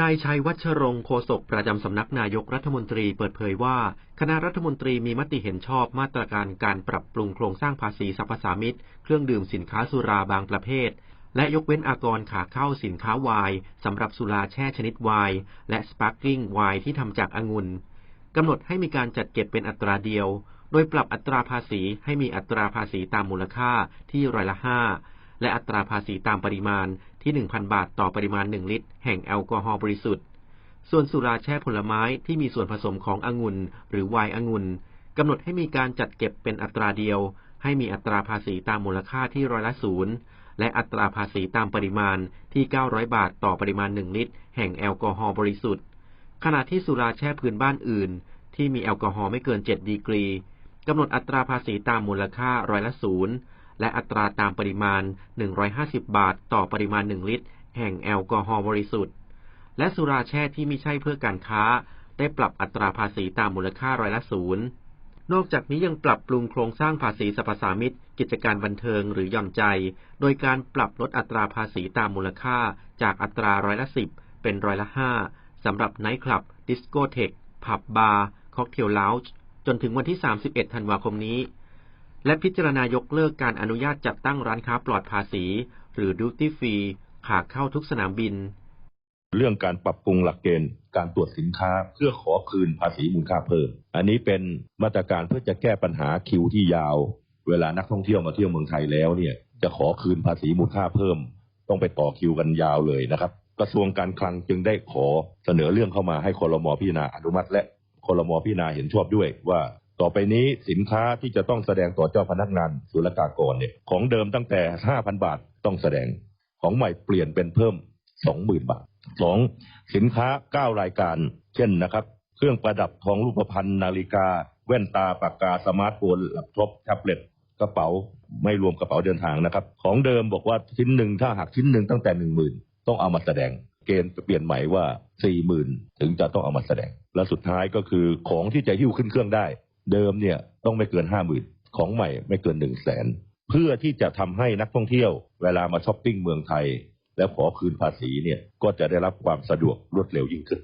นายชัยวัชรงค์โฆษกประจำสำนักนายกรัฐมนตรีเปิดเผยว่า คณะรัฐมนตรีมีมติเห็นชอบมาตรการการปรับปรุงโครงสร้างภาษีสรรพสามิตเครื่องดื่มสินค้าสุราบางประเภท และยกเว้นอากรขาเข้าสินค้าไวน์สำหรับสุราแช่ชนิดไวน์และสปาร์กลิงไวน์ที่ทำจากองุ่นกำหนดให้มีการจัดเก็บเป็นอัตราเดียว โดยปรับอัตราภาษีให้มีอัตราภาษีตามมูลค่าที่ร้อยละห้า และอัตราภาษีตามปริมาณที่ 1,000 บาทต่อปริมาณ 1 ลิตร แห่งแอลกอฮอล์บริสุทธิ์ ส่วนสุราแช่ผลไม้ที่มีส่วนผสมขององุ่นหรือไวน์องุ่นกำหนดให้มีการจัดเก็บเป็นอัตราเดียว ให้มีอัตราภาษีตามมูลค่าที่ร้อยละศูนย์และอัตราภาษีตามปริมาณที่ 900 บาทต่อปริมาณ 1 ลิตร แห่งแอลกอฮอล์บริสุทธิ์ ขณะที่สุราแช่พื้นบ้านอื่น ที่มีแอลกอฮอล์ไม่เกิน 7 ดีกรีกำหนดอัตราภาษีตามมูลค่าร้อยละศูนย์ และอัตราตามปริมาณ 150 บาท ต่อปริมาณ 1 ลิตร แห่งแอลกอฮอล์บริสุทธิ์ และสุราแช่ที่ไม่ใช่เพื่อการค้า ได้ปรับอัตราภาษีตามมูลค่าร้อยละศูนย์นอกจากนี้ยังปรับปรุงโครงสร้างภาษีสรรพสามิตกิจการบันเทิงหรือหย่อนใจ โดยการปรับลดอัตราภาษีตามมูลค่าจากอัตราร้อยละสิบเป็นร้อยละห้าสำหรับไนท์คลับ ดิสโกเทค ผับบาร์ ค็อกเทลลาวจ์จนถึงวันที่ 31 ธันวาคมนี้ และพิจารณายกเลิกการอนุญาตจัดตั้งร้านค้าปลอดภาษี หรือดิวตี้ฟรีขาเข้าทุกสนามบิน เรื่องการปรับปรุงหลักเกณฑ์การตรวจสินค้าเพื่อขอคืนภาษีมูลค่าเพิ่ม อันนี้เป็นมาตรการเพื่อจะแก้ปัญหาคิวที่ยาว เวลานักท่องเที่ยวมาเที่ยวเมืองไทยแล้วเนี่ยจะขอคืนภาษีมูลค่าเพิ่ม ต้องไปต่อคิวกันยาวเลยนะครับ กระทรวงการคลังจึงได้ขอเสนอเรื่องเข้ามาให้คอรมอพิจารณาอนุมัติ และคอรมอพิจารณาเห็นชอบด้วยว่า ต่อไปนี้สินค้าที่จะต้องแสดงต่อเจ้าพนักงานศุลกากรเนี่ยของเดิมตั้งแต่ 5,000 บาทต้องแสดงของใหม่เปลี่ยนเป็นเพิ่ม 20,000 บาทสองสินค้า 9 รายการ เช่นนะครับ เครื่องประดับทองรูปพรรณนาฬิกา แว่นตาปากกาสมาร์ทโฟนแล็ปท็อปแท็บเล็ตกระเป๋าไม่รวมกระเป๋าเดินทางนะครับ ของเดิมบอกว่าชิ้นหนึ่งถ้าหักชิ้นหนึ่งตั้งแต่หนึ่งหมื่นต้องเอามาแสดงเกณฑ์เปลี่ยนใหม่ว่าสี่หมื่นถึงจะต้องเอามาแสดง และสุดท้ายก็คือของที่จะหิ้วขึ้นเครื่องได้ เดิมเนี่ยต้องไม่เกินห้าหมื่นของใหม่ไม่เกินหนึ่งแสนเพื่อที่จะทำให้นักท่องเที่ยวเวลามาช้อปปิ้งเมืองไทย แล้วขอคืนภาษีเนี่ยก็จะได้รับความสะดวกรวดเร็วยิ่งขึ้น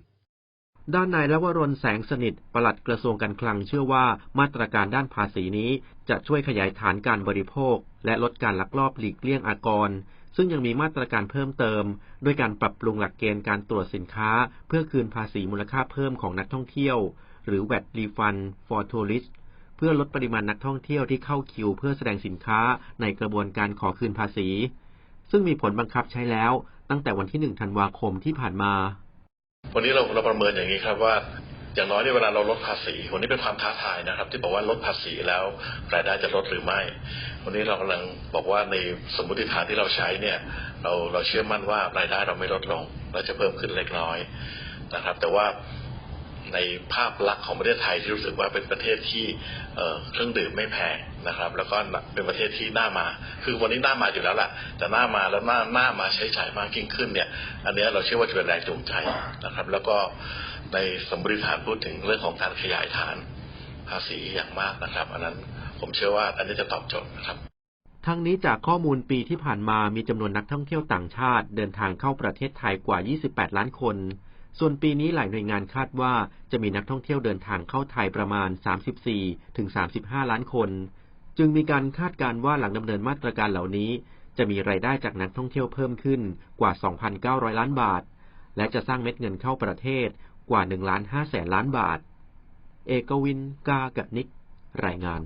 ด้านนายลวรนแสงสนิทปลัดกระทรวงการคลังเชื่อว่ามาตรการด้านภาษีนี้ จะช่วยขยายฐานการบริโภค และลดการลักลอบหลีกเลี่ยงอากร ซึ่งยังมีมาตรการเพิ่มเติม ด้วยการปรับปรุงหลักเกณฑ์การตรวจสินค้า เพื่อคืนภาษีมูลค่าเพิ่มของนักท่องเที่ยว หรือ VAT Refund for Tourists เพื่อลดปริมาณนักท่องเที่ยวที่เข้าคิว เพื่อแสดงสินค้าในกระบวนการขอคืนภาษี ซึ่งมีผลบังคับใช้แล้วตั้งแต่วันที่ 1 ธันวาคมที่ผ่านมา วันนี้เราเราประเมินอย่างนี้ครับว่าอย่างน้อยในเวลาเราลดภาษี วันนี้เป็นความท้าทายนะครับ ที่บอกว่าลดภาษีแล้วรายได้จะลดหรือไม่ วันนี้เรากำลังบอกว่าในสมมติฐานที่เราใช้เนี่ย เราเราเชื่อมั่นว่ารายได้เราไม่ลดลง เราจะเพิ่มขึ้นเล็กน้อยนะครับ แต่ว่า ในภาพลักษณ์ของประเทศไทยที่รู้สึกว่าเป็นประเทศที่เเครื่องดื่มไม่แพงนะครับ แล้วก็เป็นประเทศที่น่ามา คือวันนี้น่ามาอยู่แล้วแหละแต่น่ามาแล้วน่าน่ามาใช้จ่ายมากยิ่งขึ้นเนี่ย อันนี้เราเชื่อว่าจะเป็นแรงจูงใจนะครับ แล้วก็ในสมบริฐานพูดถึงเรื่องของการขยายฐานภาษีอย่างมากนะครับ อันนั้นผมเชื่อว่าอันนี้จะตอบโจทย์นะครับทั้งนี้จากข้อมูลปีที่ผ่านมามีจำนวนนักท่องเที่ยวต่างชาติ เดินทางเข้าประเทศไทยกว่า 28 ล้านคน ส่วนปีนี้หลายหน่วยงานคาดว่าจะมีนักท่องเที่ยวเดินทางเข้าไทยประมาณ 34 ถึง 35 ล้านคน จึงมีการคาดการณ์ว่าหลังดำเนินมาตรการเหล่านี้ จะมีรายได้จากนักท่องเที่ยวเพิ่มขึ้นกว่า 2,900 ล้านบาท และจะสร้างเม็ดเงินเข้าประเทศกว่า1ล้าน5แสนล้านบาท เอกวิน กากนิก รายงาน